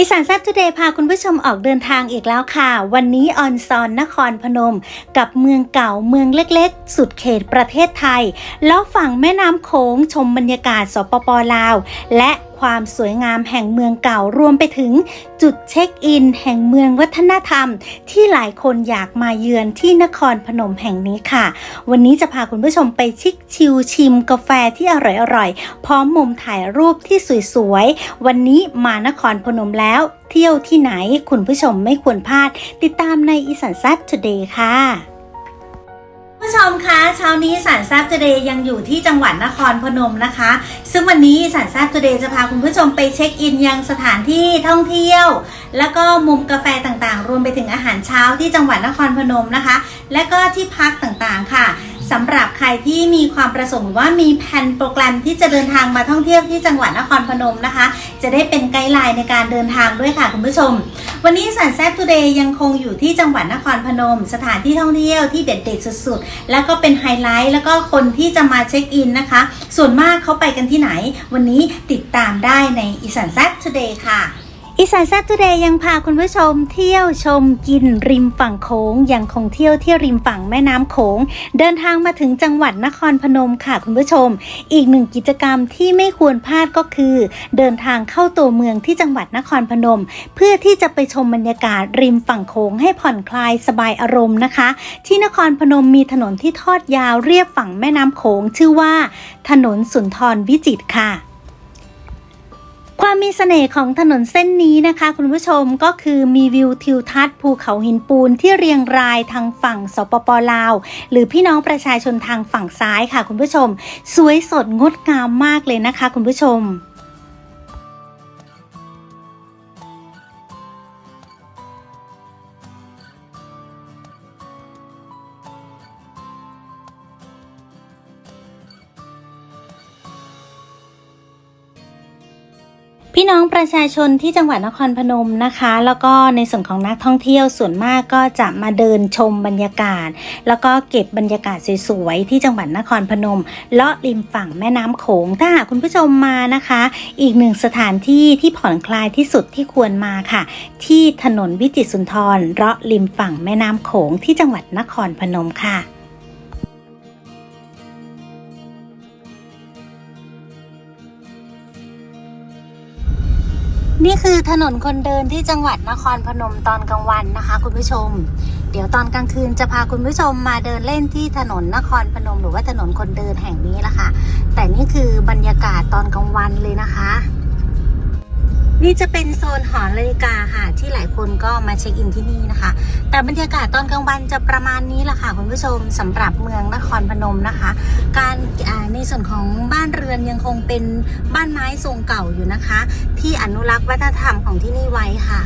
อีสานแซ่บทูเดย์พาคุณผู้ชมออกเดินทางอีกแล้วค่ะ วันนี้ออนซอนนครพนม กับเมืองเก่าเมืองเล็กๆ สุดเขตประเทศไทย แล้วฝั่งแม่น้ำโขงชมบรรยากาศสปปลาว และ ความสวยงามแห่งเมืองเก่ารวมไปถึงจุดเช็คอิน แห่งเมืองวัฒนธรรม ที่หลายคนอยากมาเยือนที่นครพนมแห่งนี้ค่ะ วันนี้จะพาคุณผู้ชมไปชิคชิลชิมกาแฟที่อร่อยๆพร้อมมุมถ่ายรูปที่สวยๆวันนี้มานครพนมแล้ว เที่ยวที่ไหนคุณผู้ชมไม่ควรพลาด ติดตามในอีสานแซ่บ today ค่ะ ผู้ชมคะเช้านี้สารแซบเจเดย์ยังอยู่ที่จังหวัดนครพนมนะคะ ซึ่งวันนี้สารแซบเจเดย์จะพาคุณผู้ชมไปเช็คอินยังสถานที่ท่องเที่ยว แล้วก็มุมกาแฟต่างๆ รวมไปถึงอาหารเช้าที่จังหวัดนครพนมนะคะ และก็ที่พักต่างๆค่ะ สำหรับใครที่มีความประสงค์ว่ามีแผนโปรแกรมที่จะเดินทางมาท่องเที่ยวที่จังหวัดนครพนมนะคะ จะได้เป็นไกด์ไลน์ในการเดินทางด้วยค่ะคุณผู้ชม วันนี้สันแซบทูเดย์ยังคงอยู่ที่จังหวัดนครพนม สถานที่ท่องเที่ยวที่เด็ดๆสุดๆ แล้วก็เป็นไฮไลท์แล้วก็คนที่จะมาเช็คอินนะคะ ส่วนมากเขาไปกันที่ไหน วันนี้ติดตามได้ในอีสานแซบทูเดย์ค่ะ อีสานแซ่บทูเดย์ยังพาคุณผู้ชมเที่ยวชมกินริมฝั่งโขงยังคงเที่ยวที่ริมฝั่งแม่น้ำโขง เดินทางมาถึงจังหวัดนครพนมค่ะคุณผู้ชม อีกหนึ่งกิจกรรมที่ไม่ควรพลาดก็คือ เดินทางเข้าตัวเมืองที่จังหวัดนครพนม เพื่อที่จะไปชมบรรยากาศริมฝั่งโขงให้ผ่อนคลายสบายอารมณ์นะคะ ที่นครพนมมีถนนที่ทอดยาวเรียบฝั่งแม่น้ำโขงชื่อว่า ถนนสุนทรวิจิตรค่ะ ความมีเสน่ห์ของถนนเส้นนี้นะคะ คุณผู้ชมก็คือมีวิวทิวทัศน์ภูเขาหินปูนที่เรียงรายทางฝั่งสปปลาว หรือพี่น้องประชาชนทางฝั่งซ้ายค่ะคุณผู้ชม สวยสดงดงามมากเลยนะคะ คุณผู้ชม พี่น้องประชาชนที่จังหวัดนครพนมนะคะ แล้วก็ในส่วนของนักท่องเที่ยวส่วนมากก็จะมาเดินชมบรรยากาศ แล้วก็เก็บบรรยากาศสวยๆที่จังหวัดนครพนมเลาะริมฝั่งแม่น้ำโขงถ้าหากคุณผู้ชมมานะคะ อีกหนึ่งสถานที่ที่ผ่อนคลายที่สุดที่ควรมาค่ะ ที่ถนนวิจิตรสุนทรเลาะริมฝั่งแม่น้ำโขงที่จังหวัดนครพนมค่ะ นี่คือถนนคนเดินที่จังหวัดนครพนมตอนกลางวันนะคะ คุณผู้ชม เดี๋ยวตอนกลางคืนจะพาคุณผู้ชมมาเดินเล่นที่ถนนนครพนม หรือว่าถนนคนเดินแห่งนี้ละค่ะ แต่นี่คือบรรยากาศตอนกลางวันเลยนะคะ นี่จะเป็นโซนหอนาฬิกาค่ะ ที่หลายคนก็มาเช็คอินที่นี่นะคะ แต่บรรยากาศตอนกลางวันจะประมาณนี้แหละค่ะคุณผู้ชมสำหรับเมืองนครพนมนะคะ การในส่วนของบ้านเรือนยังคงเป็นบ้านไม้ทรงเก่าอยู่นะคะ ที่อนุรักษ์วัฒนธรรมของที่นี่ไว้ค่ะ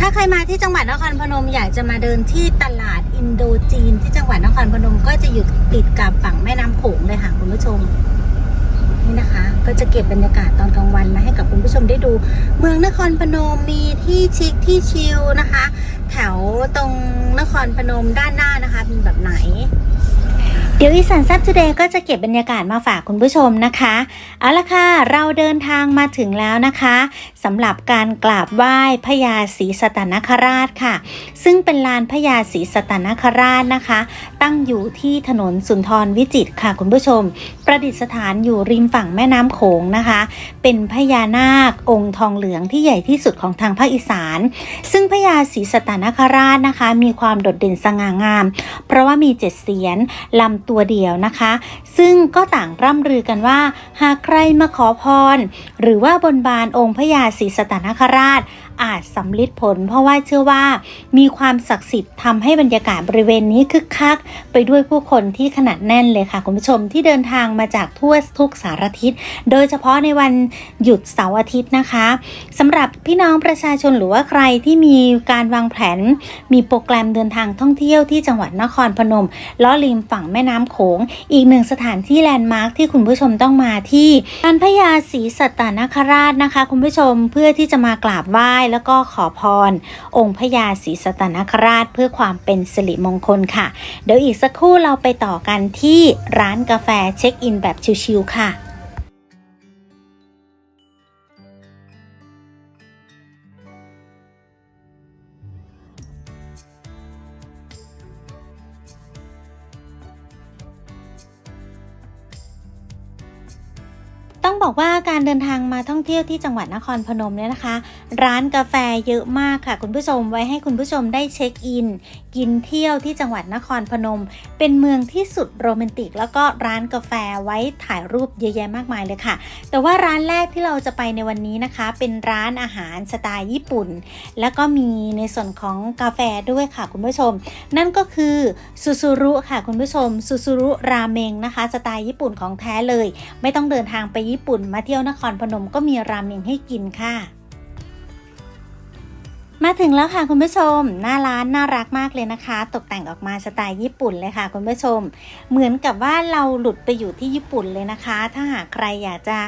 ถ้าใครมาที่จังหวัดนครพนมอยากจะมาเดินที่ตลาดอินโดจีนที่จังหวัดนครพนมก็จะอยู่ติดกับฝั่งแม่น้ำโขงเลยค่ะคุณผู้ชม นี่นะคะ ก็จะเก็บบรรยากาศตอนกลางวันมาให้กับคุณผู้ชมได้ดู เมืองนครพนมมีที่ชิคที่ชิลนะคะ แถวตรงนครพนมด้านหน้านะคะมีแบบไหนเดี๋ยวอีสานแซบทูเดย์ก็จะเก็บบรรยากาศมาฝากคุณผู้ชมนะคะ เอาละค่ะ เราเดินทางมาถึงแล้วนะคะสำหรับการกราบไหว้พญาศรีสตนคราชค่ะ ซึ่งเป็นลานพญาศรีสตนคราชนะคะ ตั้งอยู่ที่ถนนสุนทรวิจิตรค่ะคุณผู้ชมประดิษฐานอยู่ริมฝั่งแม่น้ำโขงนะคะ เป็นพญานาคองค์ทองเหลืองที่ใหญ่ที่สุดของทางภาคอีสาน ซึ่งพญาศรีสตานคราชนะคะ มีความโดดเด่นสง่างาม เพราะว่ามีเจ็ดเสียนลำตัวเดียวนะคะ ซึ่งก็ต่างร่ำลือกันว่า หากใครมาขอพร หรือว่าบนบานองค์พญาศรีสตานคราชอาจสำลิดผล เพราะว่าเชื่อว่ามีความศักดิ์สิทธิ์ทำให้บรรยากาศบริเวณนี้คึกคัก ไปด้วยผู้คนที่ขนาดแน่นเลยค่ะ คุณผู้ชมที่เดินทางมาจากทั่วทุกสารทิศ โดยเฉพาะในวันหยุดเสาร์อาทิตย์นะคะสำหรับพี่น้องประชาชนหรือว่าใครที่มีการวางแผน มีโปรแกรมเดินทางท่องเที่ยวที่จังหวัดนครพนมล้อริมฝั่งแม่น้ำโขง อีกหนึ่งสถานที่แลนด์มาร์คที่คุณผู้ชมต้องมาที่ลานพญาศรีสัตนคราชนะคะ คุณผู้ชมเพื่อที่จะมากราบไหว้แล้วก็ขอพร องค์พญาศรีสตนคราชเพื่อความเป็นสิริมงคลค่ะ เดี๋ยวอีกสักครู่เราไปต่อกันที่ร้านกาแฟเช็คอินแบบชิวๆค่ะ บอกว่าการเดินทางมาท่องเที่ยวที่จังหวัดนครพนมเนี่ยนะคะ ร้านกาแฟเยอะมากค่ะ คุณผู้ชมไว้ให้คุณผู้ชมได้เช็คอิน กินเที่ยวที่จังหวัดนครพนม เป็นเมืองที่สุดโรแมนติก แล้วก็ร้านกาแฟไว้ถ่ายรูปเยอะแยะมากมายเลยค่ะ แต่ว่าร้านแรกที่เราจะไปในวันนี้นะคะ เป็นร้านอาหารสไตล์ญี่ปุ่น แล้วก็มีในส่วนของกาแฟด้วยค่ะคุณผู้ชม นั่นก็คือซูซูรุค่ะคุณผู้ชมซูซูรุราเมงนะคะ สไตล์ญี่ปุ่นของแท้เลย ไม่ต้องเดินทางไปญี่ปุ่นมาเที่ยวนครพนมก็มีราเมงให้กินค่ะ มาถึงแล้วค่ะคุณผู้ชม หน้าร้านน่ารักมากเลยนะคะ ตกแต่งออกมาสไตล์ญี่ปุ่นเลยค่ะคุณผู้ชม เหมือนกับว่าเราหลุดไปอยู่ที่ญี่ปุ่นเลยนะคะ ถ้าหากใครอยากจะ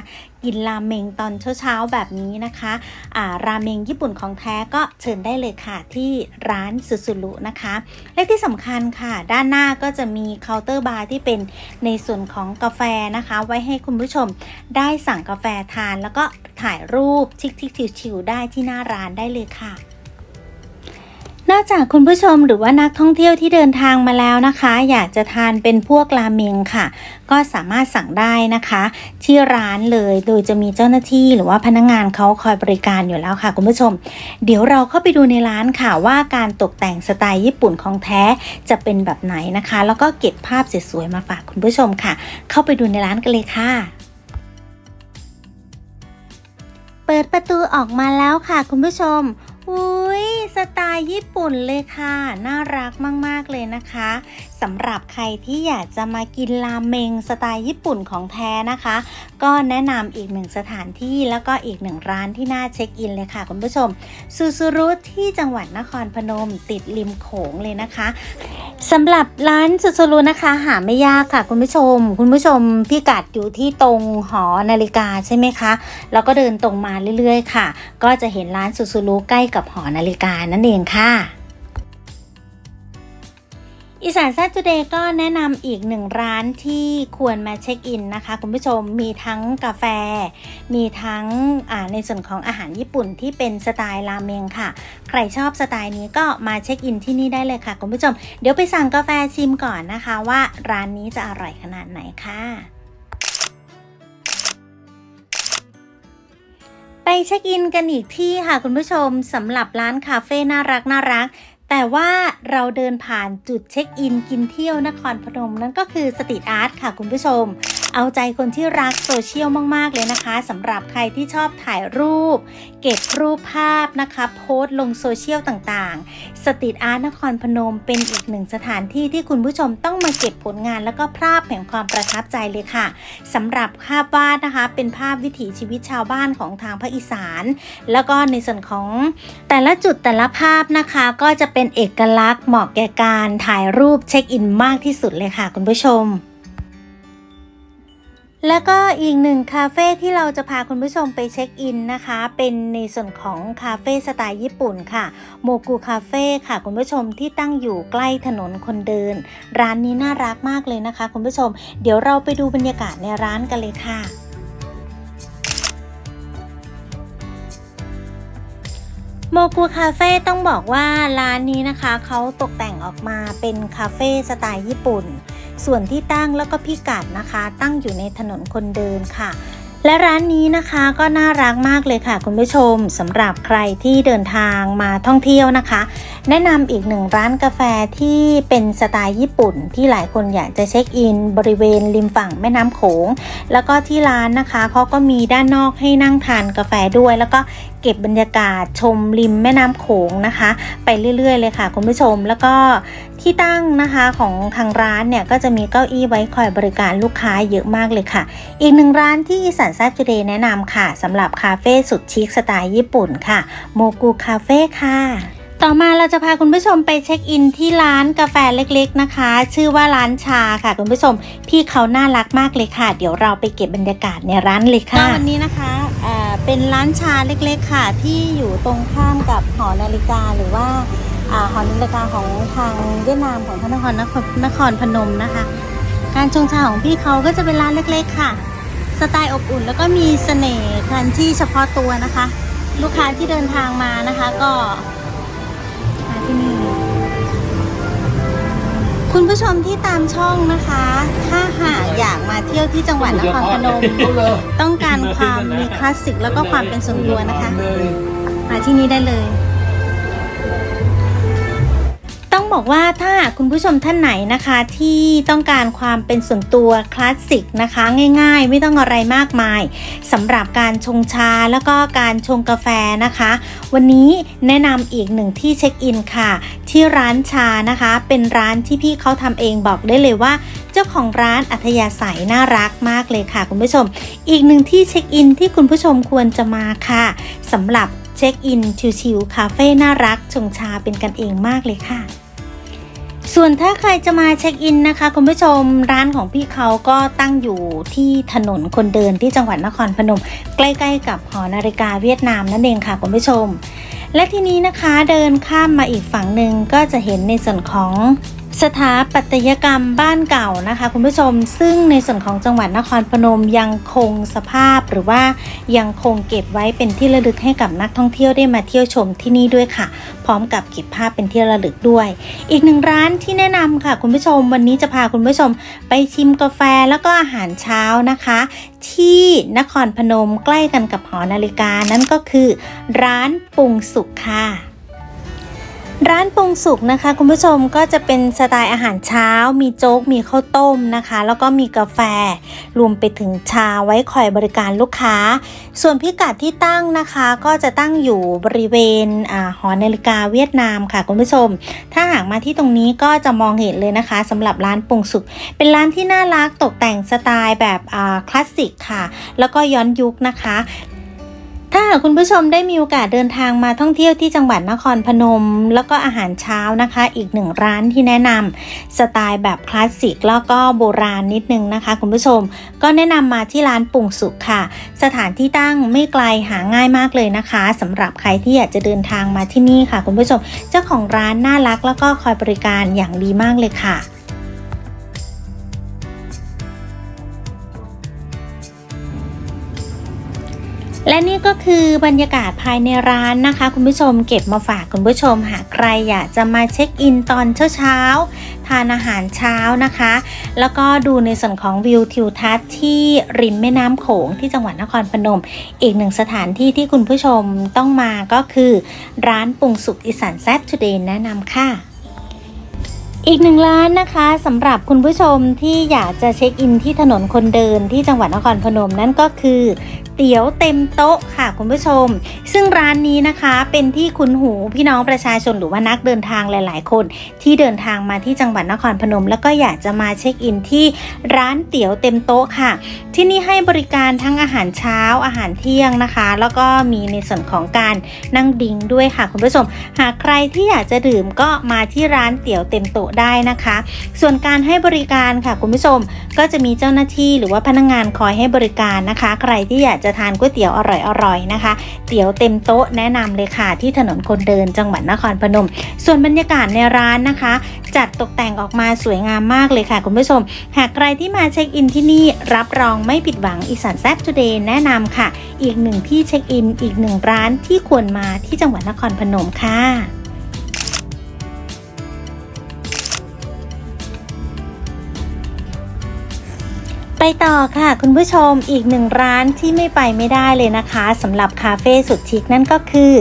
กินราเมงตอนเช้าๆแบบนี้นะคะอ่าราเมงญี่ปุ่นของแท้ก็เชิญได้เลยค่ะที่ร้านซูซูรุนะคะ และที่สำคัญค่ะ ด้านหน้าก็จะมีเคาน์เตอร์บาร์ที่เป็นในส่วนของกาแฟนะคะ ไว้ให้คุณผู้ชมได้สั่งกาแฟทาน แล้วก็ถ่ายรูปชิคๆชิวๆได้ที่หน้าร้านได้เลยค่ะ นอกจากคุณผู้ชมหรือว่านักท่องเที่ยวที่เดินทางมาแล้วนะคะ อยากจะทานเป็นพวกราเมงค่ะ ก็สามารถสั่งได้นะคะ ที่ร้านเลยโดยจะมีเจ้าหน้าที่หรือว่าพนักงงานเขาคอยบริการอยู่แล้วค่ะ คุณผู้ชม เดี๋ยวเราเข้าไปดูในร้านค่ะว่าการตกแต่งสไตล์ญี่ปุ่นของแท้จะเป็นแบบไหนนะคะ แล้วก็เก็บภาพสวยๆมาฝากคุณผู้ชมค่ะ เข้าไปดูในร้านกันเลยค่ะเปิดประตูออกมาแล้วค่ะคุณผู้ชม อุ้ยสไตล์ญี่ปุ่นเลยค่ะ น่ารักมาก ๆ เลยนะคะ สำหรับใครที่อยากจะมากินราเมงสไตล์ญี่ปุ่นของแท้นะคะ ก็แนะนำอีกหนึ่งสถานที่แล้วก็อีกหนึ่งร้านที่น่าเช็คอินเลยค่ะคุณผู้ชมซูซูรุที่จังหวัดนครพนมติดริมโขงเลยนะคะสำหรับร้านซูซูรุนะคะ หาไม่ยากค่ะคุณผู้ชม คุณผู้ชมพี่กัดอยู่ที่ตรงหอนาฬิกาใช่ไหมคะแล้วก็เดินตรงมาเรื่อยๆ ค่ะ ก็จะเห็นร้านซูซูรุใกล้กับหอนาฬิกานั่นเองค่ะ อีสานแซทูเดย์ก็แนะนำอีกหนึ่งร้านที่ควรมาเช็คอินนะคะ คุณผู้ชมมีทั้งกาแฟ มีทั้งในส่วนของอาหารญี่ปุ่นที่เป็นสไตล์ราเมงค่ะ ใครชอบสไตล์นี้ก็มาเช็คอินที่นี่ได้เลยค่ะ คุณผู้ชม เดี๋ยวไปสั่งกาแฟชิมก่อนนะคะว่าร้านนี้จะอร่อยขนาดไหนค่ะไปเช็คอินกันอีกที่ค่ะคุณผู้ชมสำหรับร้านคาเฟ่น่ารักน่ารัก แต่ว่าเราเดินผ่านจุดเช็คอินกินเที่ยวนครพนมนั่นก็คือสตรีทอาร์ตค่ะคุณผู้ชม เอาใจคนที่รักโซเชียลมาก ๆ เลยนะคะสำหรับใครที่ชอบถ่ายรูป เก็บรูปภาพนะคะโพสต์ลงโซเชียลต่างๆ สตรีทอาร์ตนครพนมเป็นอีกหนึ่งสถานที่ที่คุณผู้ชมต้องมาเก็บผลงานแล้วก็ภาพแห่งความประทับใจเลยค่ะสำหรับภาพวาดนะคะ เป็นภาพวิถีชีวิตชาวบ้านของทางภาคอีสาน แล้วก็ในส่วนของแต่ละจุดแต่ละภาพนะคะ ก็จะเป็นเอกลักษณ์เหมาะแก่การถ่ายรูปเช็คอินมากที่สุดเลยค่ะคุณผู้ชม แล้วก็อีกหนึ่งคาเฟ่ที่เราจะพาคุณผู้ชมไปเช็คอินนะคะ เป็นในส่วนของคาเฟ่สไตล์ญี่ปุ่นค่ะโมกุคาเฟ่ค่ะคุณผู้ชมที่ตั้งอยู่ใกล้ถนนคนเดิน ร้านนี้น่ารักมากเลยนะคะ คุณผู้ชม เดี๋ยวเราไปดูบรรยากาศในร้านกันเลยค่ะโมกุคาเฟ่ต้องบอกว่าร้านนี้นะคะเขาตกแต่งออกมาเป็นคาเฟ่สไตล์ญี่ปุ่น ส่วนที่ตั้งแล้วก็พิกัดนะคะ ตั้งอยู่ในถนนคนเดินค่ะ และร้านนี้นะคะก็น่ารักมากเลยค่ะ คุณผู้ชมสำหรับใครที่เดินทางมาท่องเที่ยวนะคะ แนะนำอีกหนึ่งร้านกาแฟที่เป็นสไตล์ญี่ปุ่น ที่หลายคนอยากจะเช็คอิน บริเวณริมฝั่งแม่น้ำโขง แล้วก็ที่ร้านนะคะเขาก็มีด้านนอกให้นั่งทานกาแฟด้วย แล้วก็ เก็บบรรยากาศชมริมแม่น้ำโขงนะคะ ไปเรื่อย ๆ เลยค่ะ คุณผู้ชมแล้วก็ที่ตั้งนะคะของทางร้านเนี่ยก็จะมีเก้าอี้ไว้คอยบริการลูกค้าเยอะมากเลยค่ะ อีกหนึ่งร้านที่อีสานแซจูเดย์แนะนำค่ะสำหรับคาเฟ่สุดชิคสไตล์ญี่ปุ่นค่ะโมกุคาเฟ่ค่ะ ต่อมาเราจะพาคุณผู้ชมไปเช็คอินที่ร้านกาแฟเล็กๆนะคะ ชื่อว่าร้านชาค่ะคุณผู้ชมพี่เขาน่ารักมากเลยค่ะ เดี๋ยวเราไปเก็บบรรยากาศในร้านเลยค่ะวันนี้นะคะเอ่อเป็นร้านชาเล็กๆค่ะ ที่อยู่ตรงข้ามกับหอนาฬิกาหรือว่าอหอนาฬิกาของทางเวียดนามของพระนครนครนครพนมนะคะ การชงชาของพี่เขาก็จะเป็นร้านเล็กๆค่ะ สไตล์อบอุ่นแล้วก็มีเสน่ห์ทันที่เฉพาะตัวนะคะ ลูกค้าที่เดินทางมานะคะก็ คุณผู้ชมที่ตามช่องนะคะ ถ้าหากอยากมาเที่ยวที่จังหวัดนครพนม ต้องการความมีคลาสสิกแล้วก็ความเป็นส่วนตัวนะคะ มาที่นี่ได้เลย บอกว่าถ้าคุณผู้ชมท่านไหนนะคะที่ต้องการความเป็นส่วนตัวคลาสสิกนะคะ ง่ายๆ ไม่ต้องอะไรมากมายสำหรับการชงชาแล้วก็การชงกาแฟนะคะ วันนี้แนะนำอีกหนึ่งที่เช็คอินค่ะ ที่ร้านชานะคะ เป็นร้านที่พี่เขาทำเองบอกได้เลยว่าเจ้าของร้านอัธยาศัยน่ารักมากเลยค่ะคุณผู้ชม อีกหนึ่งที่เช็คอินที่คุณผู้ชมควรจะมาค่ะสำหรับเช็คอินชิวๆคาเฟ่น่ารักชงชาเป็นกันเองมากเลยค่ะ ส่วนถ้าใครจะมาเช็คอินนะคะ คุณผู้ชมร้านของพี่เขาก็ตั้งอยู่ที่ถนนคนเดินที่จังหวัดนครพนม ใกล้ๆ กับหอนาฬิกาเวียดนามนั่นเองค่ะคุณผู้ชม และทีนี้นะคะเดินข้ามมาอีกฝั่งหนึ่งก็จะเห็นในส่วนของ สถาปัตยกรรมบ้านเก่านะคะ คุณผู้ชมซึ่งในส่วนของจังหวัดนครพนมยังคงสภาพหรือว่ายังคงเก็บไว้เป็นที่ระลึกให้กับนักท่องเที่ยวได้มาเที่ยวชมที่นี่ด้วยค่ะ พร้อมกับเก็บภาพเป็นที่ระลึกด้วย อีกหนึ่งร้านที่แนะนำค่ะ คุณผู้ชมวันนี้จะพาคุณผู้ชม ไปชิมกาแฟแล้วก็อาหารเช้านะคะ ที่นครพนมใกล้กันกับหอนาฬิกานั่นก็คือ ร้านปรุงสุขค่ะ ร้านปรุงสุกนะคะ คุณผู้ชมก็จะเป็นสไตล์อาหารเช้า มีโจ๊ก มีข้าวต้มนะคะ แล้วก็มีกาแฟ รวมไปถึงชาไว้คอยบริการลูกค้า ส่วนพิกัดที่ตั้งนะคะ ก็จะตั้งอยู่บริเวณอหอนาฬิกาเวียดนามค่ะ คุณผู้ชม ถ้าหากมาที่ตรงนี้ก็จะมองเห็นเลยนะคะสำหรับร้านปรุงสุก เป็นร้านที่น่ารักตกแต่งสไตล์แบบคลาสสิกค่ะ แล้วก็ย้อนยุคนะคะ ถ้าหากคุณผู้ชมได้มีโอกาสเดินทางมาท่องเที่ยวที่จังหวัดนครพนม แล้วก็อาหารเช้านะคะ อีกหนึ่งร้านที่แนะนำสไตล์แบบคลาสสิกแล้วก็โบราณนิดนึงนะคะ คุณผู้ชม ก็แนะนำมาที่ร้านปรุงสุขค่ะ สถานที่ตั้งไม่ไกลหาง่ายมากเลยนะคะสำหรับใครที่อยากจะเดินทางมาที่นี่ค่ะ คุณผู้ชม เจ้าของร้านน่ารักแล้วก็คอยบริการอย่างดีมากเลยค่ะ และนี่ก็คือบรรยากาศภายในร้านนะคะ คุณผู้ชมเก็บมาฝากคุณผู้ชม หากใครอยากจะมาเช็คอินตอนเช้าๆทานอาหารเช้านะคะ แล้วก็ดูในส่วนของวิวทิวทัศน์ที่ริมแม่น้ำโขงที่จังหวัดนครพนม อีกหนึ่งสถานที่ที่คุณผู้ชมต้องมาก็คือ ร้านปรุงสุกอีสานแซ่บทูเดย์แนะนำค่ะอีกหนึ่งร้านนะคะสำหรับคุณผู้ชมที่อยากจะเช็คอินที่ถนนคนเดินที่จังหวัดนครพนมนั่นก็คือเตี๋ยวเต็มโต๊ะค่ะคุณผู้ชม ซึ่งร้านนี้นะคะเป็นที่คุ้นหูพี่น้องประชาชนหรือว่านักเดินทางหลาย ๆ คน ที่เดินทางมาที่จังหวัดนครพนม แล้วก็อยากจะมาเช็คอินที่ร้านเตี๋ยวเต็มโต๊ะค่ะ ที่นี่ให้บริการทั้งอาหารเช้าอาหารเที่ยงนะคะ แล้วก็มีในส่วนของการนั่งดิ้งด้วยค่ะคุณผู้ชม หากใครที่อยากจะดื่มก็มาที่ร้านเตี๋ยวเต็มโต๊ะได้นะคะ ส่วนการให้บริการค่ะคุณผู้ชม ก็จะมีเจ้าหน้าที่หรือว่าพนักงงานคอยให้บริการนะคะ ใครที่อยากจะทานก๋วยเตี๋ยวอร่อยๆนะคะ เตี๋ยวเต็มโต๊ะแนะนำเลยค่ะที่ถนนคนเดินจังหวัดนครพนม ส่วนบรรยากาศในร้านนะคะ จัดตกแต่งออกมาสวยงามมากเลยค่ะ คุณผู้ชม หากใครที่มาเช็คอินที่นี่รับรองไม่ผิดหวังอีสานแซ่บทูเดย์แนะนำค่ะ อีกหนึ่งที่เช็คอิน อีกหนึ่งร้านที่ควรมาที่จังหวัดนครพนมค่ะ ไปต่อค่ะคุณผู้ชมอีกหนึ่งร้านที่ไม่ไปไม่ได้เลยนะคะสำหรับคาเฟ่สุดชิคนั่นก็คือ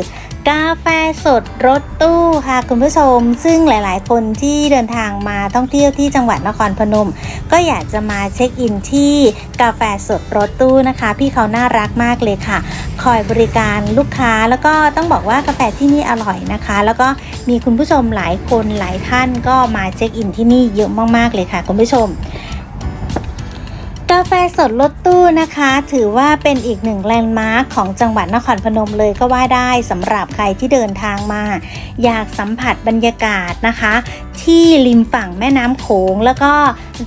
กาแฟสดรถตู้ค่ะคุณผู้ชม ซึ่งหลายๆ คนที่เดินทางมาท่องเที่ยวที่จังหวัดนครพนม ก็อยากจะมาเช็คอินที่กาแฟสดรถตู้นะคะ พี่เขาน่ารักมากเลยค่ะ คอยบริการลูกค้าแล้วก็ต้องบอกว่ากาแฟที่นี่อร่อยนะคะ แล้วก็มีคุณผู้ชมหลายคนหลายท่านก็มาเช็คอินที่นี่เยอะมากๆเลยค่ะคุณผู้ชม กาแฟสดรถตู้นะคะ ถือว่าเป็นอีกหนึ่งแลนด์มาร์คของจังหวัดนครพนมเลยก็ว่าได้สำหรับใครที่เดินทางมา อยากสัมผัสบรรยากาศนะคะ ที่ริมฝั่งแม่น้ำโขง แล้วก็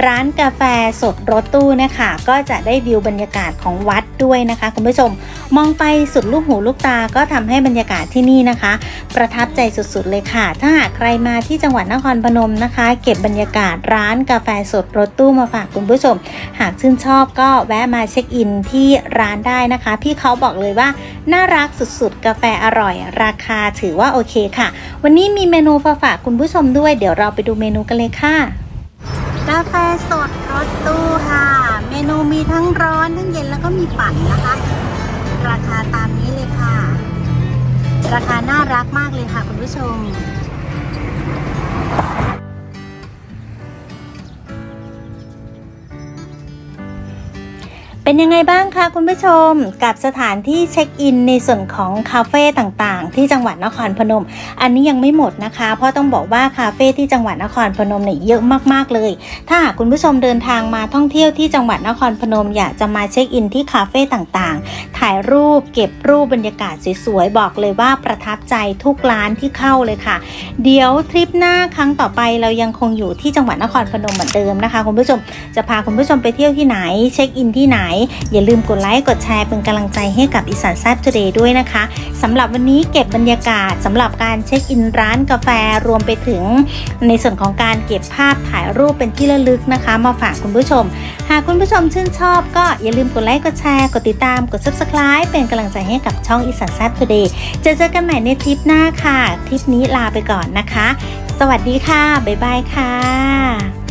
ร้านกาแฟสดรถตู้นะคะ ก็จะได้วิวบรรยากาศของวัดด้วยนะคะคุณผู้ชม มองไปสุดลูกหูลูกตาก็ทำให้บรรยากาศที่นี่นะคะ ประทับใจสุดๆเลยค่ะ ถ้าหากใครมาที่จังหวัดนครพนมนะคะ เก็บบรรยากาศร้านกาแฟสดรถตู้มาฝากคุณผู้ชม หากชื่นชอบก็แวะมาเช็คอินที่ร้านได้นะคะ พี่เขาบอกเลยว่าน่ารักสุดๆ กาแฟอร่อย ราคาถือว่าโอเคค่ะ วันนี้มีเมนูมาฝากคุณผู้ชมด้วย เดี๋ยวเราไปดูเมนูกันเลยค่ะกาแฟสดรถตู้ค่ะ เมนูมีทั้งร้อนทั้งเย็นแล้วก็มีปั่นนะคะ ราคาตามนี้เลยค่ะ ราคาน่ารักมากเลยค่ะคุณผู้ชม เป็นยังไงบ้างคะคุณผู้ชมกับสถานที่เช็คอินในส่วนของคาเฟ่ต่างๆ ที่จังหวัดนครพนม อันนี้ยังไม่หมดนะคะ เพราะต้องบอกว่าคาเฟ่ที่จังหวัดนครพนมเนี่ยเยอะมากๆเลย ถ้าคุณผู้ชมเดินทางมาท่องเที่ยวที่จังหวัดนครพนมอยากจะมาเช็คอินที่คาเฟ่ต่างๆ ถ่ายรูปเก็บรูปบรรยากาศสวยๆบอกเลยว่าประทับใจทุกร้านที่เข้าเลยค่ะ เดี๋ยวทริปหน้าครั้งต่อไปเรายังคงอยู่ที่จังหวัดนครพนมเหมือนเดิมนะคะคุณผู้ชมจะพาคุณผู้ชมไปเที่ยวที่ไหนเช็คอินที่ไหนอย่าลืมกดไลค์กดแชร์เป็นกำลังใจให้กับอีสานแซบทูเดย์ด้วยนะคะสำหรับวันนี้เก็บบรรยากาศสำหรับการเช็คอินร้านกาแฟรวมไปถึง ในส่วนของการเก็บภาพถ่ายรูปเป็นที่ระลึกนะคะ มาฝากคุณผู้ชม หากคุณผู้ชมชื่นชอบก็อย่าลืมกดไลค์กดแชร์กดติดตามกด subscribe เป็นกำลังใจให้กับช่องอีสานแซบทูเดย์จะเจอกันใหม่ในทริปหน้าค่ะ ทริปนี้ลาไปก่อนนะคะ สวัสดีค่ะ บ๊ายบายค่ะ